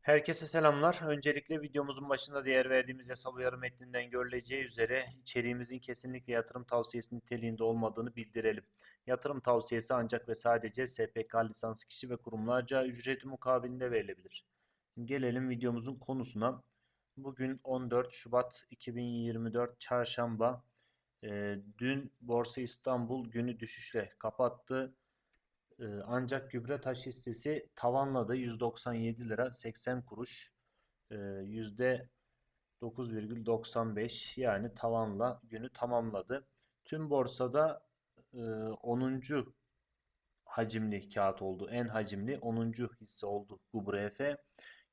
Herkese selamlar. Öncelikle videomuzun başında değer verdiğimiz yasal uyarı metninden görüleceği üzere içeriğimizin kesinlikle yatırım tavsiyesi niteliğinde olmadığını bildirelim. Yatırım tavsiyesi ancak ve sadece SPK lisans kişi ve kurumlarca ücreti mukabilinde verilebilir. Gelelim videomuzun konusuna. Bugün 14 Şubat 2024 Çarşamba. Ee, dün Borsa İstanbul günü düşüşle kapattı. Ee, ancak gübre taş hissesi tavanladı 197 lira 80 kuruş ee, yüzde 9,95 yani tavanla günü tamamladı. Tüm borsada 10. E, hacimli kağıt oldu. En hacimli 10. hisse oldu GUBRF.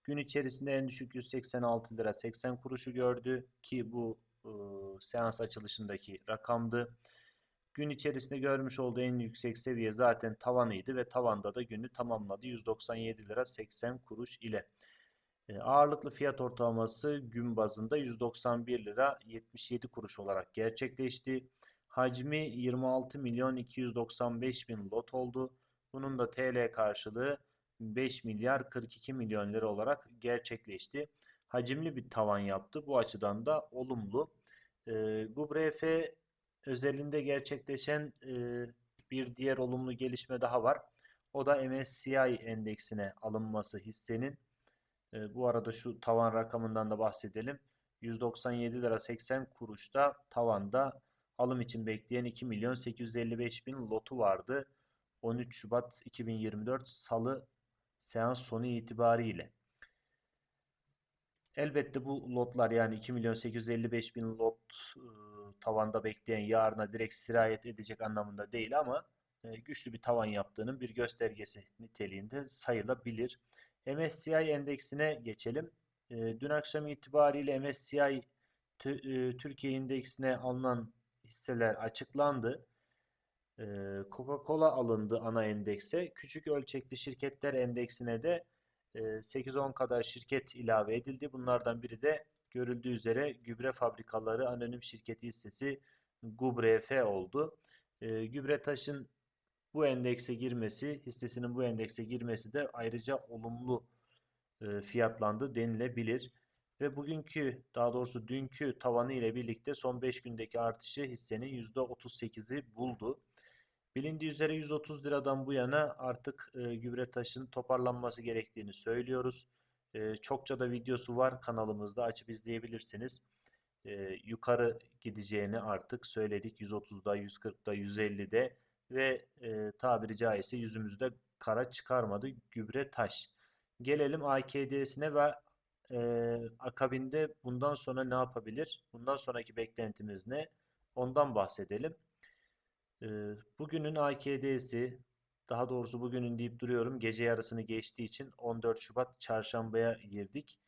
Gün içerisinde en düşük 186 lira 80 kuruşu gördü ki bu e, seans açılışındaki rakamdı. Gün içerisinde görmüş olduğu en yüksek seviye zaten tavanıydı ve tavanda da günü tamamladı 197 lira 80 kuruş ile. E, ağırlıklı fiyat ortalaması gün bazında 191 lira 77 kuruş olarak gerçekleşti. Hacmi 26 milyon 295 bin lot oldu. Bunun da TL karşılığı 5 milyar 42 milyon lira olarak gerçekleşti. Hacimli bir tavan yaptı. Bu açıdan da olumlu. E, GUBRF özelinde gerçekleşen e, bir diğer olumlu gelişme daha var. O da MSCI endeksine alınması hissenin. E, bu arada şu tavan rakamından da bahsedelim. 197 lira 80 kuruşta tavanda alım için bekleyen 2 milyon 855 bin lotu vardı. 13 Şubat 2024 Salı seans sonu itibariyle. Elbette bu lotlar yani 2 milyon 855 bin lot e, tavanda bekleyen yarına direkt sirayet edecek anlamında değil ama e, güçlü bir tavan yaptığının bir göstergesi niteliğinde sayılabilir. MSCI endeksine geçelim. E, dün akşam itibariyle MSCI e, Türkiye indeksine alınan hisseler açıklandı. Coca-Cola alındı ana endekse. Küçük ölçekli şirketler endeksine de 8-10 kadar şirket ilave edildi. Bunlardan biri de görüldüğü üzere gübre fabrikaları anonim şirketi hissesi GUBRF oldu. E, Gübretaş'ın bu endekse girmesi, hissesinin bu endekse girmesi de ayrıca olumlu e, fiyatlandı denilebilir. Ve bugünkü daha doğrusu dünkü tavanı ile birlikte son 5 gündeki artışı hissenin %38'i buldu. Bilindiği üzere 130 liradan bu yana artık e, Gübretaş'ın toparlanması gerektiğini söylüyoruz. E, çokça da videosu var kanalımızda açıp izleyebilirsiniz. E, yukarı gideceğini artık söyledik 130'da, 140'da, 150'de ve e, tabiri caizse yüzümüzde kara çıkarmadı gübre taş. Gelelim AKD'sine ve e, akabinde bundan sonra ne yapabilir? Bundan sonraki beklentimiz ne? Ondan bahsedelim. E, bugünün AKD'si daha doğrusu bugünün deyip duruyorum. Gece yarısını geçtiği için 14 Şubat çarşambaya girdik.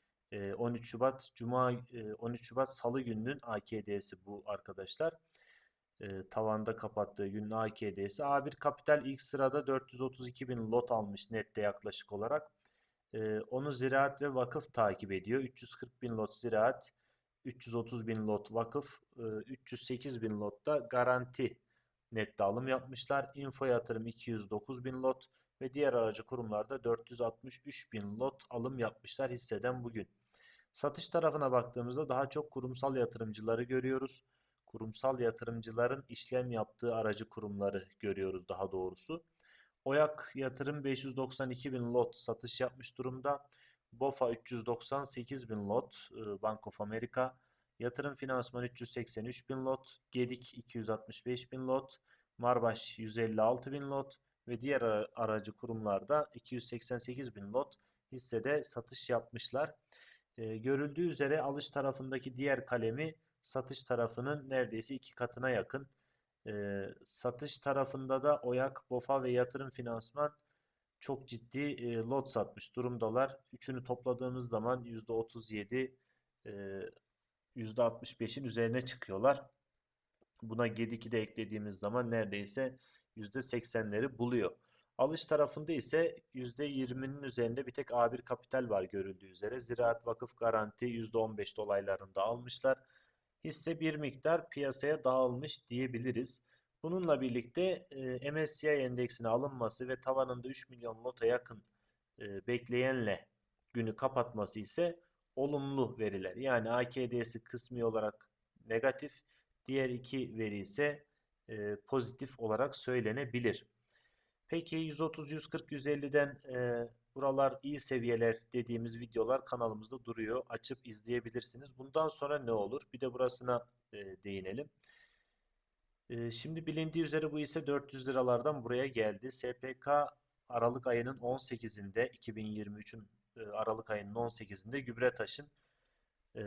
13 ee, Şubat Cuma 13 e, Şubat Salı gününün AKD'si bu arkadaşlar. Ee, tavanda kapattığı günün AKD'si. A1 Kapital ilk sırada 432 bin lot almış nette yaklaşık olarak. Ee, onu ziraat ve vakıf takip ediyor. 340 bin lot ziraat, 330 bin lot vakıf, 308 e, bin lot da garanti net alım yapmışlar. Info yatırım 209 bin lot ve diğer aracı kurumlarda 463 bin lot alım yapmışlar hisseden bugün. Satış tarafına baktığımızda daha çok kurumsal yatırımcıları görüyoruz. Kurumsal yatırımcıların işlem yaptığı aracı kurumları görüyoruz daha doğrusu. Oyak yatırım 592 bin lot satış yapmış durumda. BOFA 398 bin lot, e, Bank of America, Yatırım finansman 383 bin lot, Gedik 265 bin lot, Marbaş 156 bin lot ve diğer aracı kurumlarda 288 bin lot hissede satış yapmışlar. E, görüldüğü üzere alış tarafındaki diğer kalemi satış tarafının neredeyse iki katına yakın. E, satış tarafında da Oyak, Bofa ve Yatırım Finansman çok ciddi e, lot satmış durumdalar. Üçünü topladığımız zaman %37 e, %65'in üzerine çıkıyorlar. Buna G2'de eklediğimiz zaman neredeyse %80'leri buluyor. Alış tarafında ise %20'nin üzerinde bir tek A1 kapital var görüldüğü üzere. Ziraat Vakıf Garanti %15 dolaylarında almışlar. Hisse bir miktar piyasaya dağılmış diyebiliriz. Bununla birlikte e, MSCI endeksine alınması ve tavanında 3 milyon lota yakın e, bekleyenle günü kapatması ise olumlu veriler. Yani AKD'si kısmi olarak negatif, diğer iki veri ise e, pozitif olarak söylenebilir. Peki 130, 140, 150'den e, buralar iyi seviyeler dediğimiz videolar kanalımızda duruyor. Açıp izleyebilirsiniz. Bundan sonra ne olur? Bir de burasına e, değinelim. E, şimdi bilindiği üzere bu ise 400 liralardan buraya geldi. SPK Aralık ayının 18'inde 2023'ün e, Aralık ayının 18'inde Gübretaş'ın e,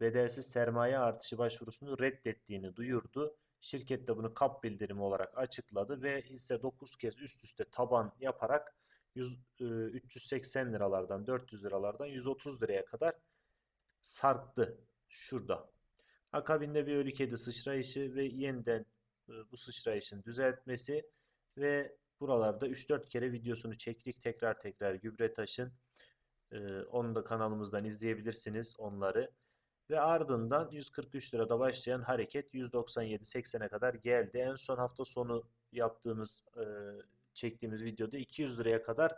bedelsiz sermaye artışı başvurusunu reddettiğini duyurdu. Şirket de bunu kap bildirimi olarak açıkladı ve hisse 9 kez üst üste taban yaparak 100, 380 liralardan 400 liralardan 130 liraya kadar sarktı şurada. Akabinde bir ölü kedi sıçrayışı ve yeniden bu sıçrayışın düzeltmesi ve buralarda 3-4 kere videosunu çektik tekrar tekrar Gübretaş'ın onu da kanalımızdan izleyebilirsiniz onları. Ve ardından 143 lirada başlayan hareket 197.80'e kadar geldi. En son hafta sonu yaptığımız, e, çektiğimiz videoda 200 liraya kadar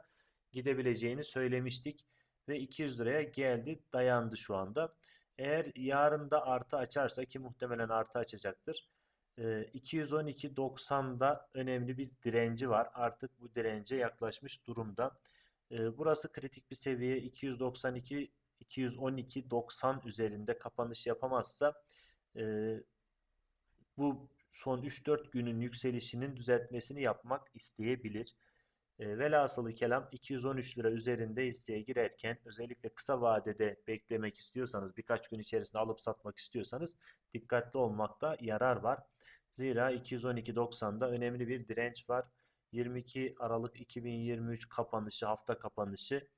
gidebileceğini söylemiştik. Ve 200 liraya geldi, dayandı şu anda. Eğer yarın da artı açarsa ki muhtemelen artı açacaktır. E, 212.90'da önemli bir direnci var. Artık bu dirence yaklaşmış durumda. E, burası kritik bir seviye 292 212.90 üzerinde kapanış yapamazsa e, bu son 3-4 günün yükselişinin düzeltmesini yapmak isteyebilir. E, velhasılı kelam 213 lira üzerinde hisseye girerken özellikle kısa vadede beklemek istiyorsanız birkaç gün içerisinde alıp satmak istiyorsanız dikkatli olmakta yarar var. Zira 212.90'da önemli bir direnç var. 22 Aralık 2023 kapanışı hafta kapanışı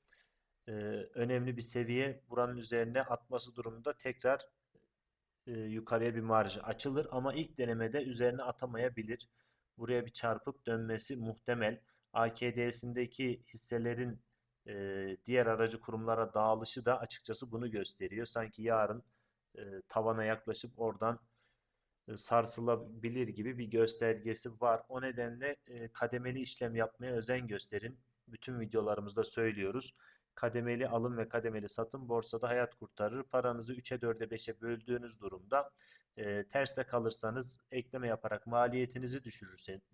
e, önemli bir seviye. Buranın üzerine atması durumunda tekrar e, yukarıya bir marj açılır ama ilk denemede üzerine atamayabilir. Buraya bir çarpıp dönmesi muhtemel. AKD'sindeki hisselerin e, diğer aracı kurumlara dağılışı da açıkçası bunu gösteriyor. Sanki yarın e, tavana yaklaşıp oradan sarsılabilir gibi bir göstergesi var. O nedenle e, kademeli işlem yapmaya özen gösterin. Bütün videolarımızda söylüyoruz. Kademeli alım ve kademeli satım borsada hayat kurtarır. Paranızı 3'e 4'e 5'e böldüğünüz durumda e, terste kalırsanız ekleme yaparak maliyetinizi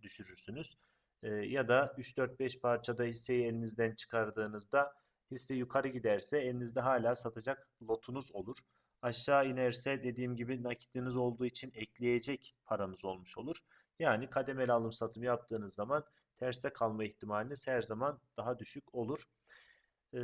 düşürürsünüz. E, ya da 3-4-5 parçada hisseyi elinizden çıkardığınızda hisse yukarı giderse elinizde hala satacak lotunuz olur. Aşağı inerse dediğim gibi nakitiniz olduğu için ekleyecek paranız olmuş olur. Yani kademeli alım satım yaptığınız zaman terste kalma ihtimaliniz her zaman daha düşük olur. Ee,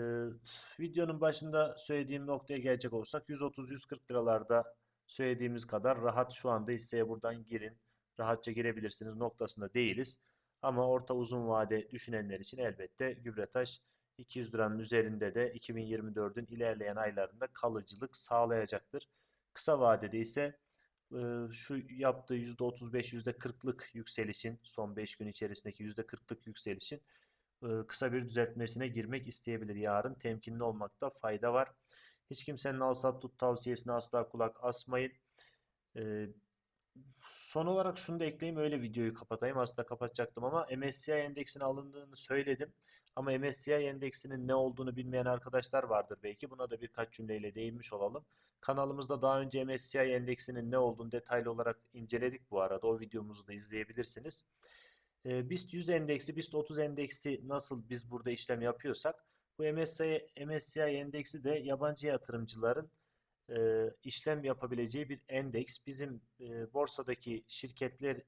videonun başında söylediğim noktaya gelecek olursak 130-140 liralarda söylediğimiz kadar rahat şu anda hisseye buradan girin. Rahatça girebilirsiniz noktasında değiliz. Ama orta uzun vade düşünenler için elbette Gübretaş 200 liranın üzerinde de 2024'ün ilerleyen aylarında kalıcılık sağlayacaktır. Kısa vadede ise şu yaptığı %35 %40'lık yükselişin son 5 gün içerisindeki %40'lık yükselişin kısa bir düzeltmesine girmek isteyebilir yarın. Temkinli olmakta fayda var. Hiç kimsenin al sat tut tavsiyesine asla kulak asmayın. Son olarak şunu da ekleyeyim öyle videoyu kapatayım. Aslında kapatacaktım ama MSCI endeksine alındığını söyledim. Ama MSCI endeksinin ne olduğunu bilmeyen arkadaşlar vardır belki. Buna da birkaç cümleyle değinmiş olalım. Kanalımızda daha önce MSCI endeksinin ne olduğunu detaylı olarak inceledik bu arada. O videomuzu da izleyebilirsiniz. BIST 100 endeksi, BIST 30 endeksi nasıl biz burada işlem yapıyorsak bu MSCI, MSCI endeksi de yabancı yatırımcıların e, işlem yapabileceği bir endeks. Bizim e, borsadaki şirketler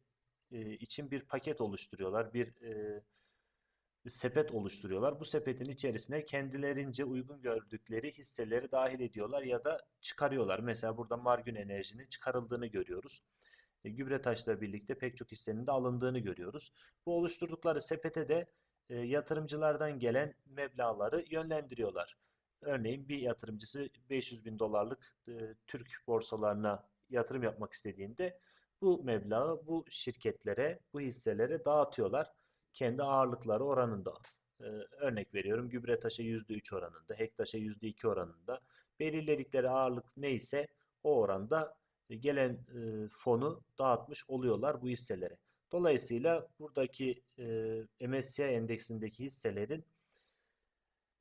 e, için bir paket oluşturuyorlar, bir, e, sepet oluşturuyorlar. Bu sepetin içerisine kendilerince uygun gördükleri hisseleri dahil ediyorlar ya da çıkarıyorlar. Mesela burada Margün Enerji'nin çıkarıldığını görüyoruz. E, Gübretaş'la birlikte pek çok hissenin de alındığını görüyoruz. Bu oluşturdukları sepete de e, yatırımcılardan gelen meblaları yönlendiriyorlar. Örneğin bir yatırımcısı 500 bin dolarlık e, Türk borsalarına yatırım yapmak istediğinde bu meblağı bu şirketlere, bu hisselere dağıtıyorlar. Kendi ağırlıkları oranında. E, örnek veriyorum Gübretaş'a %3 oranında, Hektaş'a %2 oranında. Belirledikleri ağırlık neyse o oranda gelen e, fonu dağıtmış oluyorlar bu hisselere. Dolayısıyla buradaki e, MSCI endeksindeki hisselerin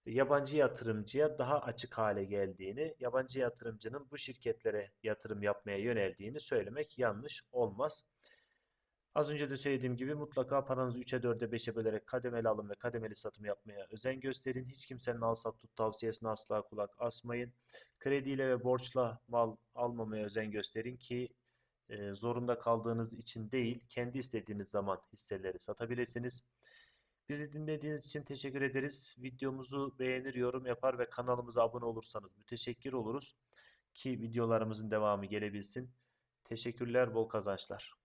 yabancı yatırımcıya daha açık hale geldiğini, yabancı yatırımcının bu şirketlere yatırım yapmaya yöneldiğini söylemek yanlış olmaz. Az önce de söylediğim gibi mutlaka paranızı 3'e 4'e 5'e bölerek kademeli alım ve kademeli satım yapmaya özen gösterin. Hiç kimsenin al sat tut tavsiyesine asla kulak asmayın. Krediyle ve borçla mal almamaya özen gösterin ki e, zorunda kaldığınız için değil, kendi istediğiniz zaman hisseleri satabilirsiniz. Bizi dinlediğiniz için teşekkür ederiz. Videomuzu beğenir, yorum yapar ve kanalımıza abone olursanız müteşekkir oluruz ki videolarımızın devamı gelebilsin. Teşekkürler, bol kazançlar.